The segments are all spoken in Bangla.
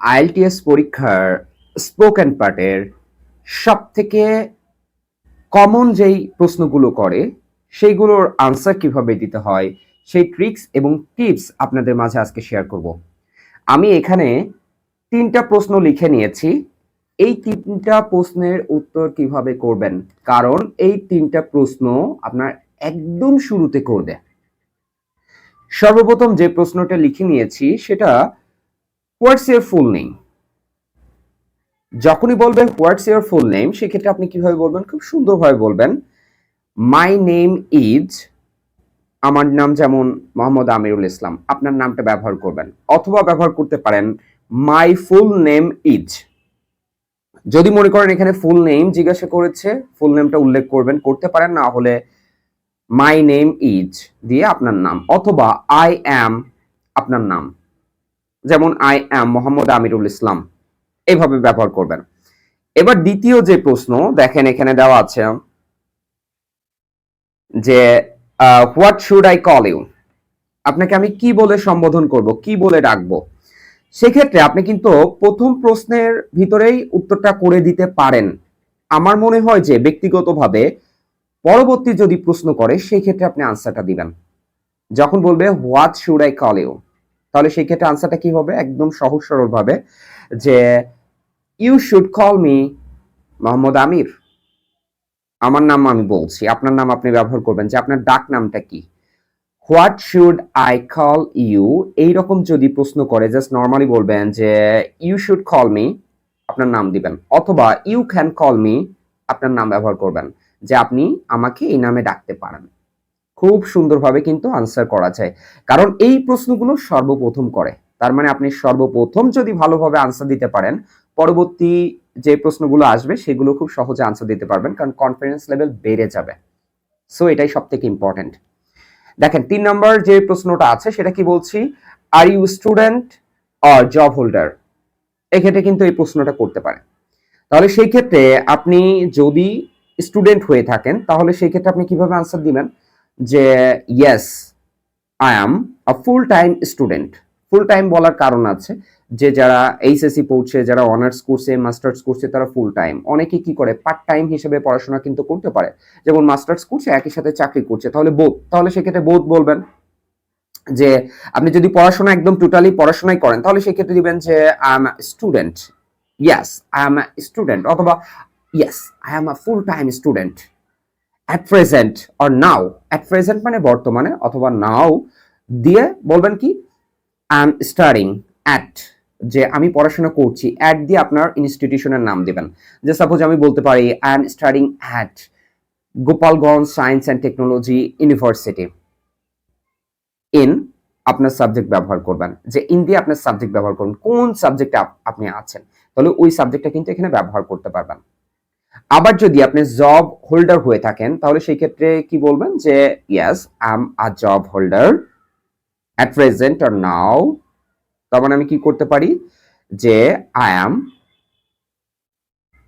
আইএলটিএস পরীক্ষার স্পোকেন পার্টের সব থেকে কমন যেই প্রশ্নগুলো করে, সেইগুলোর আনসার কীভাবে দিতে হয়, সেই ট্রিক্স এবং টিপস আপনাদের মাঝে আজকে শেয়ার করব। আমি এখানে তিনটা প্রশ্ন লিখে নিয়েছি। এই তিনটা প্রশ্নের উত্তর কীভাবে করবেন? কারণ এই তিনটা প্রশ্ন আপনার একদম শুরুতে করবে। সর্বপ্রথম যে প্রশ্নটা লিখে নিয়েছি, সেটা হোয়াটস ইয়ার ফুল নেম যখনই বলবেন হোয়াটস ইয়ার ফুল নেম সেক্ষেত্রে আপনি কীভাবে বলবেন? খুব সুন্দরভাবে বলবেন মাই নেম ইজ আমার নাম যেমন মোহাম্মদ আমিরুল ইসলাম, আপনার নামটা ব্যবহার করবেন। অথবা ব্যবহার করতে পারেন মাই ফুল নেম ইজ যদি মনে করেন এখানে ফুল নেম জিজ্ঞাসা করেছে ফুল নেমটা উল্লেখ করবেন, করতে পারেন, না হলে মাই নেম ইজ দিয়ে আপনার নাম, অথবা আই অ্যাম আপনার নাম। যেমন আই অ্যাম মোহাম্মদ আমিরুল ইসলাম। এইভাবে ব্যবহার করবেন। এবার দ্বিতীয় যে প্রশ্ন, দেখেন এখানে দেওয়া আছে যে what should I call you আপনাকে আমি কি বলে সম্বোধন করব, কি বলে ডাকবো? সেক্ষেত্রে আপনি কিন্তু প্রথম প্রশ্নের ভিতরেই উত্তরটা করে দিতে পারেন। আমার মনে হয় যে, ব্যক্তিগতভাবে পরবর্তী যদি প্রশ্ন করে সেই ক্ষেত্রে আপনি আনসারটা দিবেন। যখন বলবে what should I call you তাহলে সেই ক্ষেত্রে আনসারটা কি হবে? একদম সহজ সরল ভাবে যে you should call me Mohammad Amir আমার নাম আমি বলছি। আপনার নাম আপনি ব্যবহার করবেন যে, আপনার ডাক নামটা কি? What should I call you এইরকম যদি প্রশ্ন করে জাস্ট নর্মালি বলবেন যে ইউ শুড কল মি আপনার নাম দিবেন। অথবা ইউ ক্যান কল মি আপনার নাম ব্যবহার করবেন। যে, আপনি আমাকে এই নামে ডাকতে পারেন। খুব সুন্দরভাবে কিন্তু আনসার করা যায়। কারণ এই প্রশ্নগুলো সর্বপ্রথম করে। তার মানে আপনি সর্বপ্রথম যদি ভালোভাবে আনসার দিতে পারেন, পরবর্তী যে প্রশ্নগুলো আসবে, সেগুলো খুব সহজে আনসার দিতে পারবেন, কারণ কনফিডেন্স লেভেল বেড়ে যাবে। সো এটাই সব থেকে ইম্পর্টেন্ট দেখেন, তিন নম্বর যে প্রশ্নটা আছে, সেটা কি বলছি? Are you student or job holder এক্ষেত্রে কিন্তু এই প্রশ্নটা করতে পারে। তাহলে সেই ক্ষেত্রে আপনি যদি স্টুডেন্ট হয়ে থাকেন, তাহলে সেই ক্ষেত্রে আপনি কীভাবে আনসার দিবেন? যে yes I am a full time student full time বলার কারণ আছে যে, যারা এইচএসসি পড়ছে, যারা অনার্স করছে মাস্টার্স করছে, তারা ফুল টাইম অনেকে কি করে? পার্ট টাইম হিসেবে পড়াশোনা কিন্তু করতে পারে। যেমন মাস্টার্স করছে, একই সাথে চাকরি করছে, তাহলে বোধ তাহলে সেক্ষেত্রে বোধ বলবেন। যে, আপনি যদি পড়াশোনা একদম টোটালি পড়াশোনাই করেন, তাহলে সেক্ষেত্রে দিবেন যে I am student yes I am student অথবা yes I am a full time student at present or now at present মানে বর্তমানে অথবা নাও দিয়ে বলবেন কি আই এম স্টাডিং অ্যাট যে আমি পড়াশোনা করছি অ্যাট দিয়ে আপনার ইনস্টিটিউশনের নাম দিবেন। যে সাপোজ আমি বলতে পারি I am studying at Gopalganj science and technology university in আপনার সাবজেক্ট ব্যবহার করবেন। যে ইন দিয়ে আপনার সাবজেক্ট ব্যবহার করুন, কোন সাবজেক্টে আপনি আছেন। তাহলে ওই সাবজেক্টটা কিন্তু এখানে ব্যবহার করতে পারবেন। আবার যদি আপনি জব হোল্ডার হয়ে থাকেন, তাহলে সেই ক্ষেত্রে কি বলবেন? যে yes I am a job holder at present or now তার মানে আমি কি করতে পারি? যে আই অ্যাম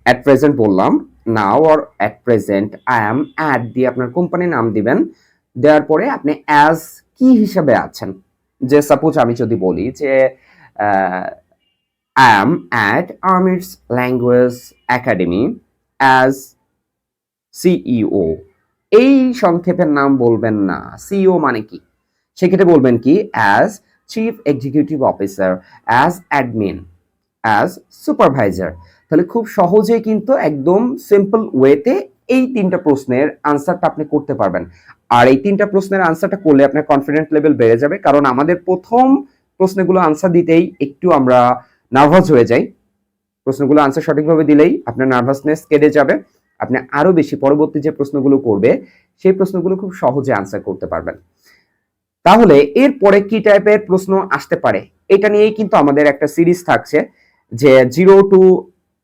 অ্যাট প্রেজেন্ট বললাম now or at present I am at দিয়ে আপনার কোম্পানির নাম দিবেন। দেওয়ার পরে আপনি অ্যাজ কি হিসাবে আছেন? যে সাপোজ আমি যদি বলি যে আই অ্যাম অ্যাট আর্মিস ল্যাঙ্গুয়েজ একাডেমি অ্যাজ সিইও এই সংক্ষেপের নাম বলবেন না। সিইও মানে কি? সেক্ষেত্রে বলবেন কি as chief executive officer as admin as supervisor তাহলে খুব সহজেই কিন্তু একদম সিম্পল ওয়েতে এই তিনটা প্রশ্নের আনসারটা আপনি করতে পারবেন। আর এই তিনটা প্রশ্নের আনসারটা করলে আপনার কনফিডেন্ট লেভেল বেড়ে যাবে। কারণ আমাদের প্রথম প্রশ্নগুলো আনসার দিতেই একটু আমরা নার্ভাস হয়ে যাই। প্রশ্নগুলো আনসার সঠিকভাবে দিলেই আপনার নার্ভাসনেস কেটে যাবে। আপনি আরও বেশি পরবর্তী যে প্রশ্নগুলো করবে, সেই প্রশ্নগুলো খুব সহজে আনসার করতে পারবেন। তাহলে এরপরে কি টাইপের প্রশ্ন আসতে পারে? এটা নিয়েই কিন্তু আমাদের একটা সিরিজ থাকছে যে জিরো টু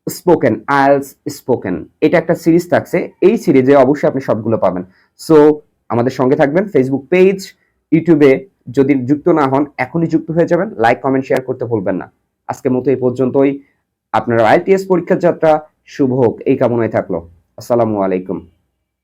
স্পোকেন আইলস স্পোকেন এটা একটা সিরিজ থাকছে। এই সিরিজে অবশ্যই আপনি সবগুলো পাবেন। সো আমাদের সঙ্গে থাকবেন ফেসবুক পেজ ইউটিউবে যদি যুক্ত না হন, এখনই যুক্ত হয়ে যাবেন। লাইক কমেন্ট শেয়ার করতে ভুলবেন না। আজকের মতো এই পর্যন্তই। আপনার আইটিএস পরীক্ষার যাত্রা শুভ হোক। এই কামনায় থাকল। আসসালামু আলাইকুম।